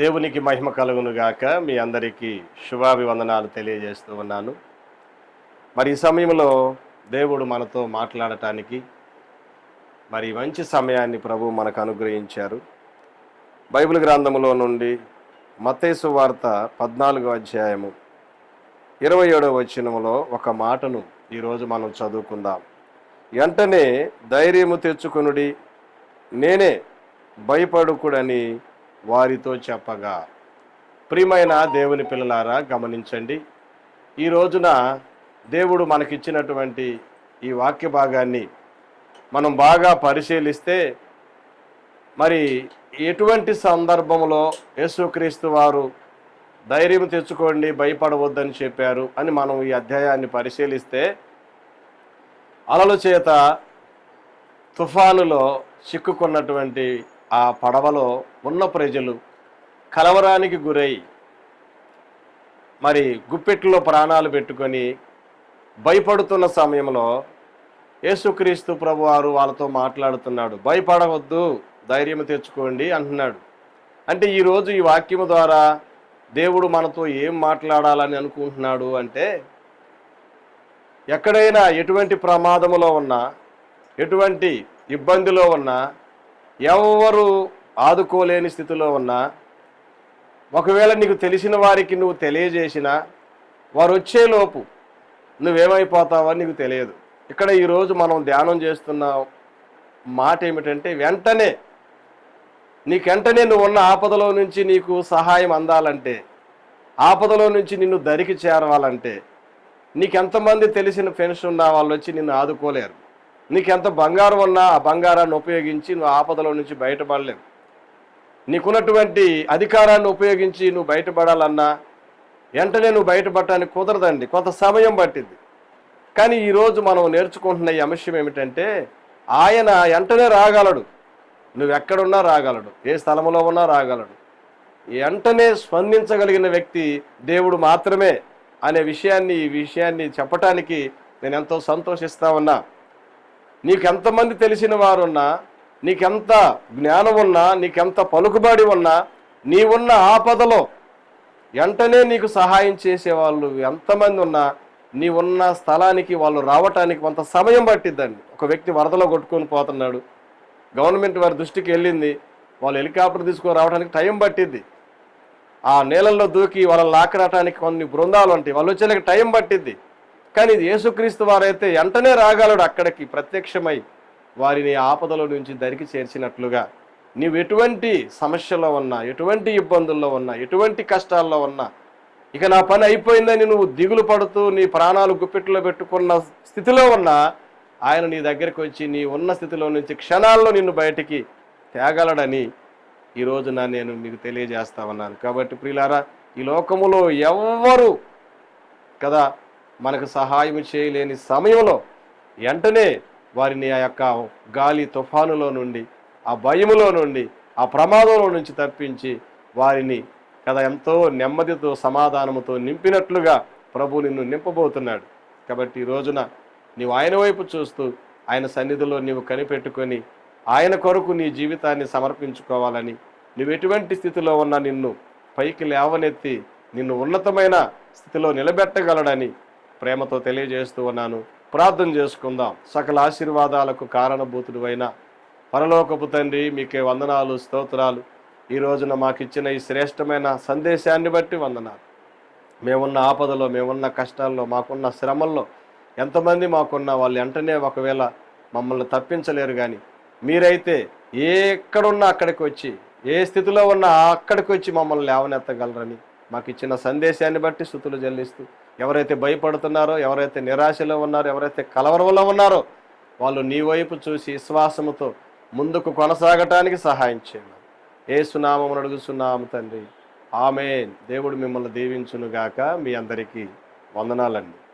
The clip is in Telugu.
దేవునికి మహిమ కలుగునుగాక మీ అందరికీ శుభాభివందనాలు తెలియజేస్తూ ఉన్నాను. మరి ఈ సమయంలో దేవుడు మనతో మాట్లాడటానికి మరి మంచి సమయాన్ని ప్రభు మనకు అనుగ్రహించారు. బైబిల్ గ్రంథములో నుండి మతేసు వార్త పద్నాలుగో అధ్యాయము ఇరవై ఏడవ వచనములో ఒక మాటను ఈరోజు మనం చదువుకుందాం. వెంటనే ధైర్యము తెచ్చుకునుడి నేనే భయపడుకుడని వారితో చెప్పగా ప్రియమైన దేవుని పిల్లలారా గమనించండి. ఈ రోజున దేవుడు మనకిచ్చినటువంటి ఈ వాక్య భాగాన్ని మనం బాగా పరిశీలిస్తే మరి ఎటువంటి సందర్భంలో యేసుక్రీస్తు వారు ధైర్యం తెచ్చుకోండి భయపడవద్దని చెప్పారు అని మనం ఈ అధ్యాయాన్ని పరిశీలిస్తే అలల చేత తుఫానులో చిక్కుకున్నటువంటి ఆ పడవలో ఉన్న ప్రజలు కలవరానికి గురై మరి గుప్పెట్లో ప్రాణాలు పెట్టుకొని భయపడుతున్న సమయంలో యేసుక్రీస్తు ప్రభు వారు వాళ్ళతో మాట్లాడుతున్నాడు. భయపడవద్దు ధైర్యం తెచ్చుకోండి అంటున్నాడు. అంటే ఈరోజు ఈ వాక్యము ద్వారా దేవుడు మనతో ఏం మాట్లాడాలని అనుకుంటున్నాడు అంటే ఎక్కడైనా ఎటువంటి ప్రమాదములో ఉన్నా ఎటువంటి ఇబ్బందిలో ఉన్నా ఎవరు ఆదుకోలేని స్థితిలో ఉన్నా ఒకవేళ నీకు తెలిసిన వారికి నువ్వు తెలియజేసినా వారు వచ్చేలోపు నువ్వేమైపోతావో నీకు తెలియదు. ఇక్కడ ఈరోజు మనం ధ్యానం చేస్తున్న మాట ఏమిటంటే వెంటనే నీకు వెంటనే నువ్వు ఉన్న ఆపదలో నుంచి నీకు సహాయం అందాలంటే ఆపదలో నుంచి నిన్ను దరికి చేరవాలంటే నీకెంతమంది తెలిసిన ఫ్రెండ్స్ ఉన్న వాళ్ళు వచ్చి నిన్ను ఆదుకోలేరు. నీకెంత బంగారం ఉన్నా ఆ బంగారాన్ని ఉపయోగించి నువ్వు ఆపదలో నుంచి బయటపడలేవు. నీకున్నటువంటి అధికారాన్ని ఉపయోగించి నువ్వు బయటపడాలన్నా వెంటనే నువ్వు బయటపడటానికి కుదరదండి. కొంత సమయం పట్టింది. కానీ ఈరోజు మనం నేర్చుకుంటున్న ఈ అంశం ఏమిటంటే ఆయన వెంటనే రాగలడు. నువ్వు ఎక్కడున్నా రాగలడు. ఏ స్థలంలో ఉన్నా రాగలడు. వెంటనే స్పందించగలిగిన వ్యక్తి దేవుడు మాత్రమే అనే విషయాన్ని ఈ విషయాన్ని చెప్పటానికి నేను ఎంతో సంతోషిస్తా ఉన్నా. నీకెంతమంది తెలిసిన వారున్నా నీకెంత జ్ఞానం ఉన్నా నీకెంత పలుకుబడి ఉన్నా నీవున్న ఆపదలో వెంటనే నీకు సహాయం చేసేవాళ్ళు ఎంతమంది ఉన్నా నీ ఉన్న స్థలానికి వాళ్ళు రావటానికి కొంత సమయం పట్టిద్దండి. ఒక వ్యక్తి వరదలో కొట్టుకొని పోతున్నాడు. గవర్నమెంట్ వారి దృష్టికి వెళ్ళింది. వాళ్ళు హెలికాప్టర్ తీసుకొని రావడానికి టైం పట్టిద్ది. ఆ నీళ్ళల్లో దూకి వాళ్ళని లాక్కరాటానికి కొన్ని బృందాలు ఉంటాయి. వాళ్ళు వచ్చేలాకి టైం పట్టిద్ది. కానీ యేసుక్రీస్తు వారైతే వెంటనే రాగలడు అక్కడికి ప్రత్యక్షమై వారిని ఆపదలో నుంచి దరికి చేర్చినట్లుగా. నీవు ఎటువంటి సమస్యలో ఉన్నా ఎటువంటి ఇబ్బందుల్లో ఉన్నా ఎటువంటి కష్టాల్లో ఉన్నా ఇక నా పని అయిపోయిందని నువ్వు దిగులు పడుతూ నీ ప్రాణాలు గుప్పెట్లో పెట్టుకున్న స్థితిలో ఉన్నా ఆయన నీ దగ్గరికి వచ్చి నీ ఉన్న స్థితిలో నుంచి క్షణాల్లో నిన్ను బయటికి తేగలడని ఈ రోజున నేను మీకు తెలియజేస్తా ఉన్నాను. కాబట్టి ప్రియులారా ఈ లోకములో ఎవ్వరు కదా మనకు సహాయం చేయలేని సమయంలో వెంటనే వారిని ఆ యొక్క గాలి తుఫానులో నుండి ఆ భయములో నుండి ఆ ప్రమాదంలో నుంచి తప్పించి వారిని కదా ఎంతో నెమ్మదితో సమాధానముతో నింపినట్లుగా ప్రభు నిన్ను నింపబోతున్నాడు. కాబట్టి ఈ రోజున నీవు ఆయన వైపు చూస్తూ ఆయన సన్నిధిలో నీవు కనిపెట్టుకొని ఆయన కొరకు నీ జీవితాన్ని సమర్పించుకోవాలని నువ్వు ఎటువంటి స్థితిలో ఉన్నా నిన్ను పైకి లేవనెత్తి నిన్ను ఉన్నతమైన స్థితిలో నిలబెట్టగలడని ప్రేమతో తెలియజేస్తూ ఉన్నాను. ప్రార్థన చేసుకుందాం. సకల ఆశీర్వాదాలకు కారణభూతుడు అయిన పరలోకపు తండ్రి మీకే వందనాలు స్తోత్రాలు. ఈ రోజున మాకు ఇచ్చిన ఈ శ్రేష్టమైన సందేశాన్ని బట్టి వందనాలు. మేమున్న ఆపదలో మేమున్న కష్టాల్లో మాకున్న శ్రమల్లో ఎంతమంది మాకున్న వాళ్ళు వెంటనే ఒకవేళ మమ్మల్ని తప్పించలేరు కానీ మీరైతే ఏ ఎక్కడున్నా అక్కడికి వచ్చి ఏ స్థితిలో ఉన్నా అక్కడికి వచ్చి మమ్మల్ని లేవనెత్తగలరని మాకు ఇచ్చిన సందేశాన్ని బట్టి స్థుతులు చెల్లిస్తూ ఎవరైతే భయపడుతున్నారో ఎవరైతే నిరాశలో ఉన్నారో ఎవరైతే కలవరంలో ఉన్నారో వాళ్ళు నీ వైపు చూసి విశ్వాసముతో ముందుకు కొనసాగటానికి సహాయం చేయండి ఏ సునామం అడుగుతున్నాము తండ్రి. ఆమె దేవుడు మిమ్మల్ని దీవించునుగాక. మీ అందరికీ వందనాలండి.